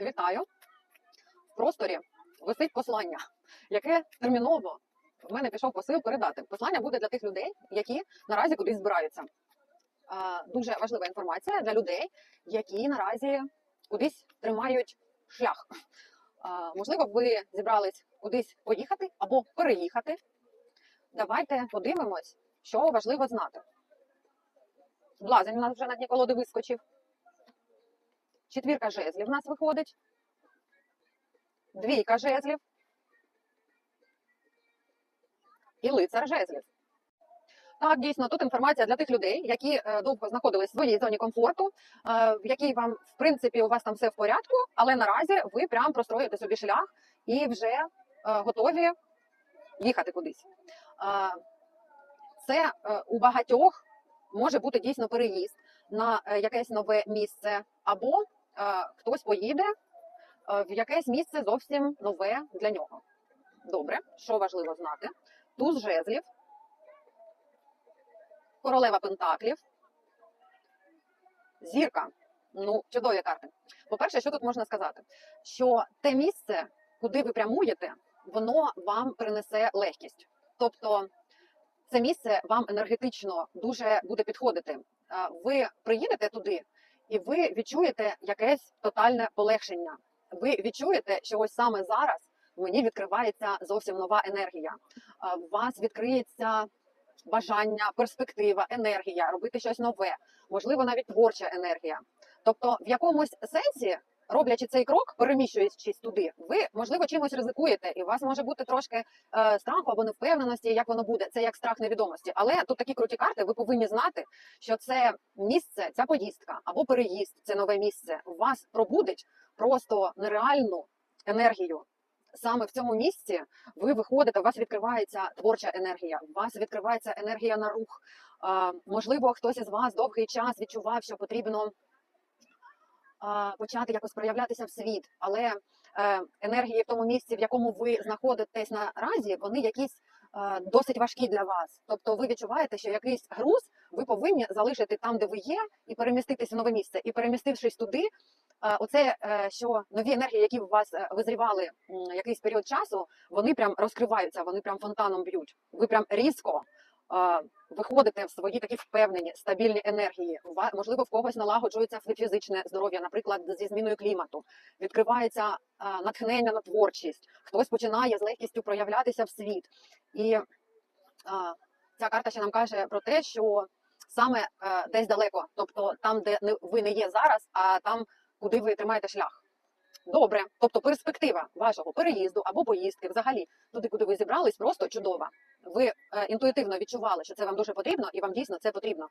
Вітаю! В просторі висить послання, яке терміново в мене пішов посил передати. Послання буде для тих людей, які наразі кудись збираються. Дуже важлива інформація для людей, які наразі кудись тримають шлях. Можливо, ви зібрались кудись поїхати або переїхати. Давайте подивимось, що важливо знати. Блазень у нас вже на дні колоди вискочив. Четвірка жезлів в нас виходить. Двійка жезлів. І лицар жезлів. Так, дійсно, тут інформація для тих людей, які е, довго знаходились в своїй зоні комфорту, е, в якій вам, в принципі, у вас там все в порядку, але наразі ви прям простроюєте собі шлях і вже е, готові їхати кудись. Це у багатьох може бути дійсно переїзд на якесь нове місце, або хтось поїде е, в якесь місце зовсім нове для нього. Добре, що важливо знати? Туз жезлів, королева пентаклів, зірка. Ну, чудові карти. По-перше, що тут можна сказати? Що те місце, куди ви прямуєте, воно вам принесе легкість. Тобто це місце вам енергетично дуже буде підходити. Ви приїдете туди, і ви відчуєте якесь тотальне полегшення. Ви відчуєте, що ось саме зараз мені відкривається зовсім нова енергія. У вас відкриється бажання, перспектива, енергія, робити щось нове, можливо, навіть творча енергія. Тобто, в якомусь сенсі, роблячи цей крок, переміщуючись туди, ви можливо чимось ризикуєте, і у вас може бути трошки е, страху або невпевненості, як воно буде. Це як страх невідомості. Але тут такі круті карти. Ви повинні знати, що це місце, ця поїздка або переїзд, це нове місце. Вас пробудить просто нереальну енергію. Саме в цьому місці ви виходите, у вас відкривається творча енергія, у вас відкривається енергія на рух. А, можливо, хтось із вас довгий час відчував, що потрібно почати якось проявлятися в світ, але е, енергії в тому місці, в якому ви знаходитесь наразі, вони якісь е, досить важкі для вас. Тобто, ви відчуваєте, що якийсь груз ви повинні залишити там, де ви є, і переміститися в нове місце. І перемістившись туди, е, оце що нові енергії, які у вас визрівали якийсь період часу, вони прям розкриваються, вони прям фонтаном б'ють. Ви прям різко. Виходите в свої такі впевнені, стабільні енергії. Можливо, в когось налагоджується фізичне здоров'я, наприклад, зі зміною клімату. Відкривається натхнення на творчість. Хтось починає з легкістю проявлятися в світ. І ця карта ще нам каже про те, що саме е, десь далеко, тобто там, де ви не є зараз, а там, куди ви тримаєте шлях. Добре, тобто перспектива вашого переїзду або поїздки, взагалі туди, куди ви зібрались, просто чудова. Ви е, інтуїтивно відчували, що це вам дуже потрібно, і вам дійсно це потрібно.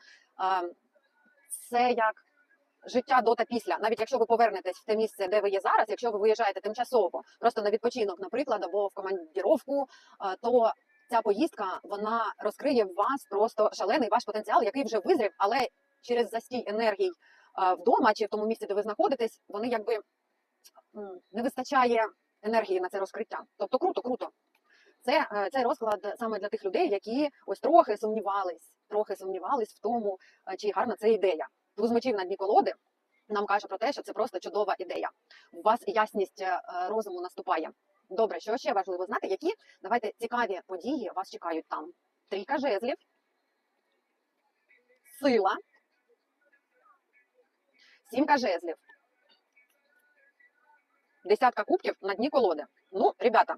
Це як життя до та після. Навіть якщо ви повернетесь в те місце, де ви є зараз, якщо ви виїжджаєте тимчасово, просто на відпочинок, наприклад, або в командіровку, то ця поїздка вона розкриє в вас просто шалений ваш потенціал, який вже визрів, але через застій енергій вдома чи в тому місці, де ви знаходитесь, вони якби не вистачає енергії на це розкриття. Тобто круто, круто. Це е, цей розклад саме для тих людей, які ось трохи сумнівались, трохи сумнівались в тому, е, чи гарна це ідея. Туз мечів на дні колоди нам каже про те, що це просто чудова ідея. У вас ясність е, розуму наступає. Добре, що ще важливо знати, які давайте цікаві події вас чекають там. Трійка жезлів, сила, сімка жезлів, десятка кубків на дні колоди. Ну, ребята,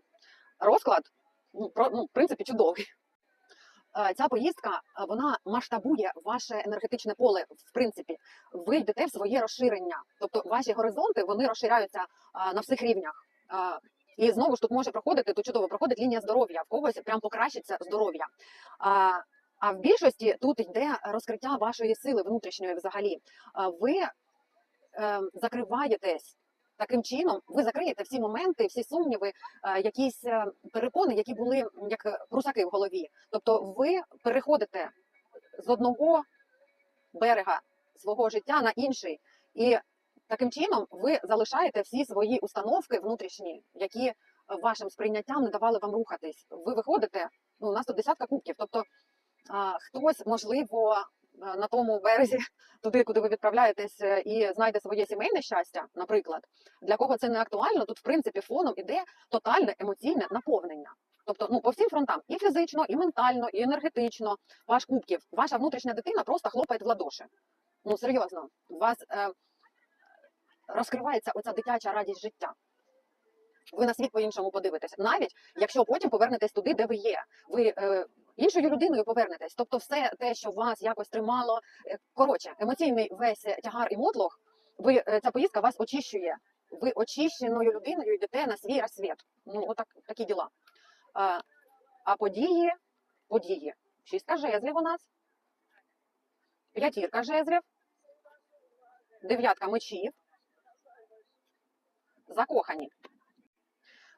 розклад ну, про, ну, в принципі, чудовий. Е, Ця поїздка е, вона масштабує ваше енергетичне поле. В принципі, ви йдете в своє розширення, тобто ваші горизонти вони розширяються е, на всіх рівнях. І знову ж тут може проходити тут чудово, проходить лінія здоров'я, в когось прям покращиться здоров'я. А, в більшості тут йде розкриття вашої сили внутрішньої взагалі. Ви закриваєтесь таким чином, ви закриєте всі моменти, всі сумніви, е, якісь е, перепони, які були як прусаки в голові. Тобто ви переходите з одного берега свого життя на інший, і таким чином ви залишаєте всі свої установки внутрішні, які вашим сприйняттям не давали вам рухатись. Ви виходите. Ну, у нас тут десятка кубків. Тобто хтось, можливо, на тому березі, туди, куди ви відправляєтесь, е, і знайде своє сімейне щастя, наприклад, для кого це не актуально, тут в принципі фоном іде тотальне емоційне наповнення. Тобто, ну по всім фронтам, і фізично, і ментально, і енергетично, ваш кубків, ваша внутрішня дитина просто хлопає в ладоші. Ну серйозно, у вас е, розкривається оця дитяча радість життя. Ви на світ по-іншому подивитесь, навіть якщо потім повернетесь туди, де ви є. Ви е, іншою людиною повернетесь. Тобто, все те, що вас якось тримало, е, коротше, емоційний весь тягар і мотлох, ви е, ця поїздка вас очищує. Ви очищеною людиною йдете на свій розсвіт. Ну, отак такі діла. А, а події, події. Шістка жезлів у нас, п'ятірка жезлів, дев'ятка мечів, закохані.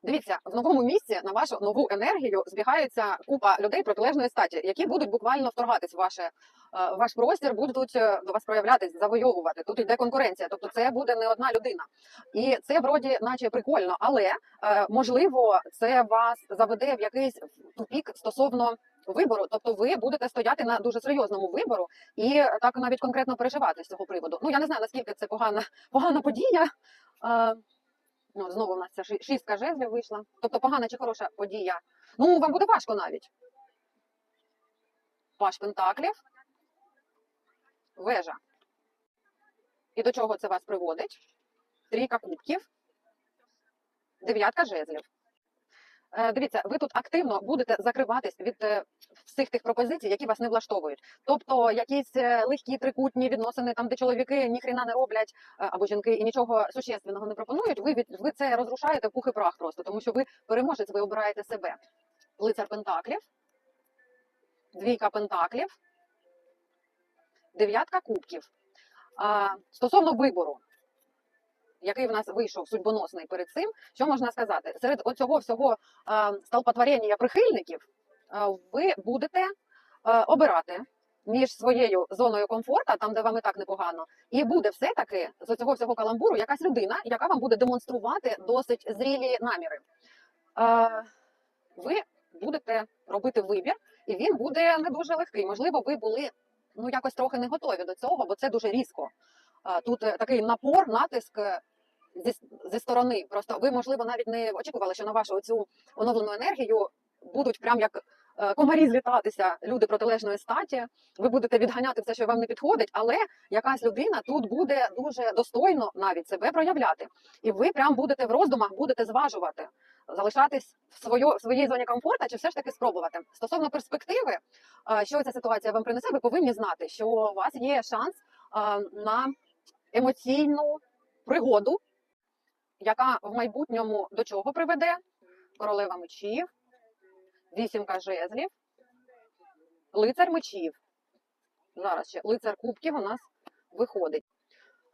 Дивіться, в новому місці на вашу нову енергію збігається купа людей протилежної статі, які будуть буквально вторгатись в ваше, е, ваш простір, будуть е, до вас проявлятись, завойовувати. Тут йде конкуренція, тобто це буде не одна людина. І це вроді, наче прикольно, але е, можливо, це вас заведе в якийсь тупік стосовно вибору. Тобто, ви будете стояти на дуже серйозному вибору і так навіть конкретно переживати з цього приводу. Ну я не знаю наскільки це погана, погана подія. Ну, знову у нас ця шістка жезлів вийшла. Тобто погана чи хороша подія. Ну, вам буде важко навіть. Паш Пентаклів. Вежа. І до чого це вас приводить? Трійка кубків. Дев'ятка жезлів. Е, Дивіться, ви тут активно будете закриватись від е, всіх тих пропозицій, які вас не влаштовують. Тобто якісь е, легкі трикутні відносини, там де чоловіки ніхрена не роблять, або жінки і нічого существенного не пропонують. Ви від ви це розрушаєте в пух і прах просто, тому що ви переможець, ви обираєте себе. Лицар Пентаклів, двійка Пентаклів, дев'ятка кубків. А, стосовно вибору, який в нас вийшов судьбоносний перед цим, що можна сказати? Серед оцього всього столпотворення прихильників ви будете обирати між своєю зоною комфорту, там де вам і так непогано, і буде все-таки з цього всього каламбуру якась людина, яка вам буде демонструвати досить зрілі наміри. А, ви будете робити вибір, і він буде не дуже легкий. Можливо, ви були ну якось трохи не готові до цього, бо це дуже різко. Тут е, такий напор, натиск е, зі, зі сторони. Просто ви, можливо, навіть не очікували, що на вашу цю оновлену енергію будуть прям як е, комарі злітатися люди протилежної статі. Ви будете відганяти все, що вам не підходить, але якась людина тут буде дуже достойно навіть себе проявляти. І ви прям будете в роздумах, будете зважувати, залишатись в, свою, в своїй зоні комфорту чи все ж таки спробувати. Стосовно перспективи, е, що ця ситуація вам принесе, ви повинні знати, що у вас є шанс е, на емоційну пригоду, яка в майбутньому до чого приведе? Королева мечів, вісімка жезлів, лицар мечів. Зараз ще лицар кубків у нас виходить.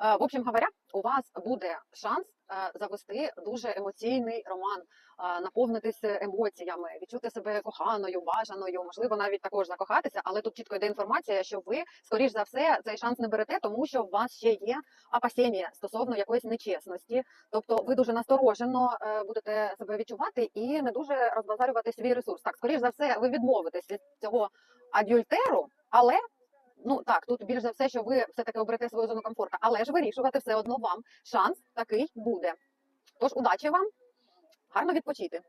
Е, В общем говоря, у вас буде шанс е, завести дуже емоційний роман, е, наповнитися емоціями, відчути себе коханою, бажаною, можливо, навіть також закохатися, але тут чітко йде інформація, що ви, скоріш за все, цей шанс не берете, тому що у вас ще є опасіння стосовно якоїсь нечесності. Тобто ви дуже насторожено е, будете себе відчувати і не дуже розбазарювати свій ресурс. Так, скоріш за все, ви відмовитесь від цього адюльтеру, але ну так, тут більш за все, що ви все таки оберете свою зону комфорту, але ж вирішувати все одно вам шанс такий буде. Тож удачі вам, гарно відпочити.